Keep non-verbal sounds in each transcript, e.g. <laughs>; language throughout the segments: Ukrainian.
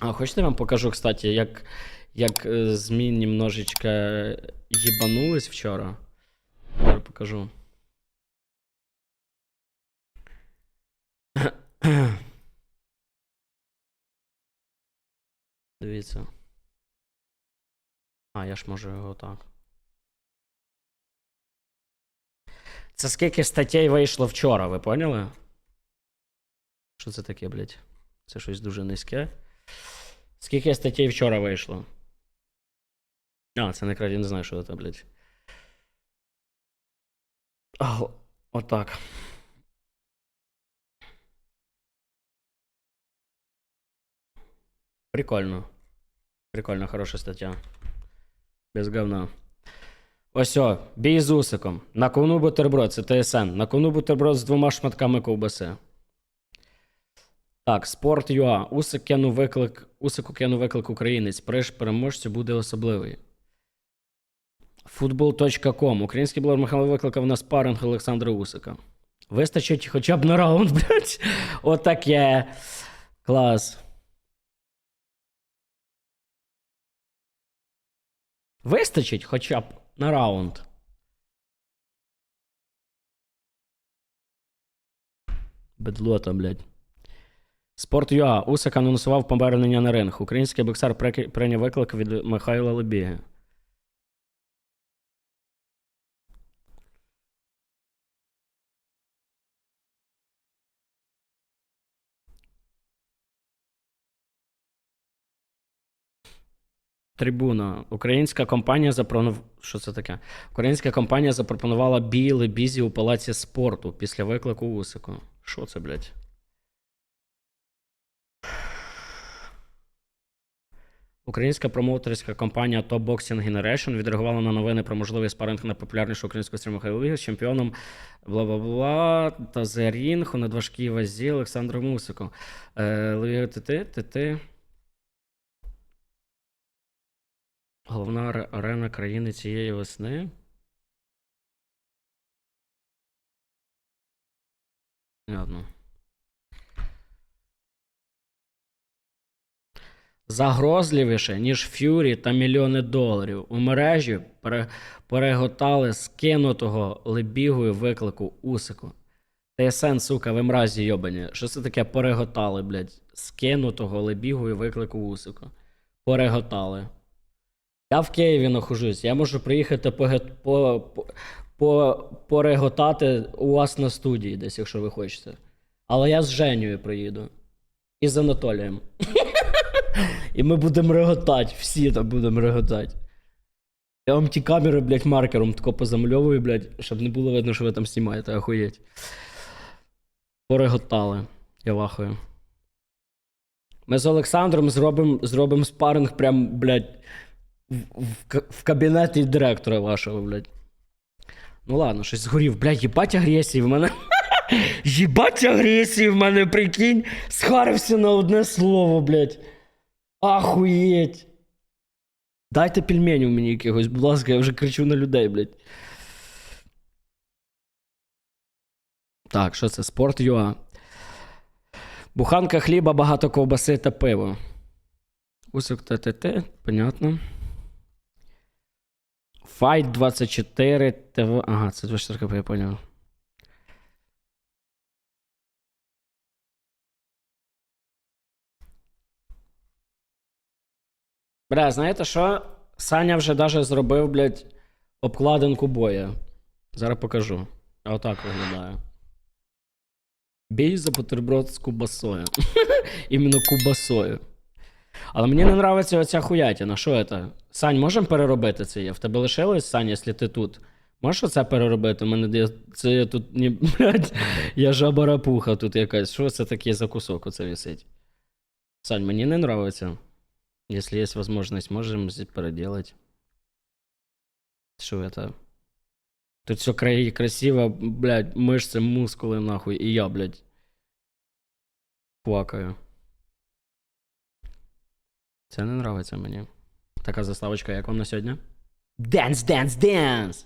А хочете я вам покажу, кстати, як, як е, ЗМІ немножечко їбанулись вчора? Зараз покажу. <coughs> Дивіться. А, я ж можу його так. Це скільки статей вийшло вчора, ви поняли? Що це таке, блядь? Це щось дуже низьке. Скільки статей вчора вийшло? А, це не краще, не знаю, що це, блядь. Отак. Прикольно. Прикольно, хороша стаття. Без говна. Ось о, бій з усиком. На кону бутерброд, це ТСН. На кону бутерброд з двома шматками ковбаси. Так, спорт ЮА. Усик кинув виклик. Усику кинув виклик українець. Приш переможцю буде особливий. Футбол.ком. Український блогер Михайло викликав на спаринг Олександра Усика. Вистачить хоча б на раунд, <laughs> блядь. Отаке. Клас. Вистачить хоча б на раунд. Бедлота, блядь. Спорт ЮА. Усик анонсував повернення на ринг. Український боксер прийняв виклик від Михайла Лебіги. Трибуна. Українська компанія запропонувала. Що це таке? Українська компанія запропонувала бій Лебізі у палаці спорту після виклику Усику. Що це, блядь? Українська промоутерська компанія Top Boxing Generation відреагувала на новини про можливий спаринг на популярнішу українську стрімаху ліги з чемпіоном бла-бла-бла та The Ring у надважкій вазі Олександром Мусиком. Е, ТТ, ТТ. Головна арена країни цієї весни. Ладно. Загрозливіше, ніж Ф'юрі та мільйони доларів. У мережі переготали скинутого лебігою виклику Усику. ТСН, сука, ви мразі йобані. Що це таке переготали, блядь? Скинутого лебігою виклику Усику. Переготали. Я в Києві нахожусь. Я можу приїхати по, по, по, по, пореготати у вас на студії десь, якщо ви хочете. Але я з Женєю приїду. І з Анатолієм. І ми будемо реготати. Всі там будемо реготати. Я вам ті камери, блядь, маркером тако позамальовую, блядь, щоб не було видно, що ви там знімаєте, охуєть. Пореготали. Я вахую. Ми з Олександром зробимо зробим спаринг прям, блядь, в, в, в кабінеті директора вашого, блядь. Ну ладно, щось згорів. Блядь, їбать агресії в мене. <laughs> Їбать агресії в мене, прикинь. Схарився на одне слово, блядь. Ахуєть. Дайте пельменів мені якихось, будь ласка, я вже кричу на людей, блядь. Так, що це? Спорт ЮА. Буханка хліба, багато ковбаси та пиво. Усик ТТТ, понятно. Fight 24 ТВ. Ага, це 24 КП, я поняв. Бля, знаєте що? Саня вже даже зробив, блядь, обкладинку боя. Зараз покажу. Отак виглядає. Бій за бутерброд з кубасою. <laughs> Іменно кубасою. Але мені не нравиться оця хуятина. Що це? Сань, можемо переробити це? є? В тебе лишилось, Сань, якщо ти тут? Можеш оце переробити? У мене це я тут ні, <laughs> блядь, я жаба-рапуха тут якась. Що це таке за кусок оце висить? Сань, мені не нравится. Если есть возможность, можем здесь переделать. Что это? Тут все кра- красиво, блядь, мышцы, мускулы, нахуй. И я, блядь, плакаю. Це не нравиться мені. Така заставочка, як вам на сьогодні? Dance, dance, dance!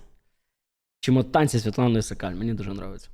Чому танці Світлани Сикаль, мені дуже нравиться.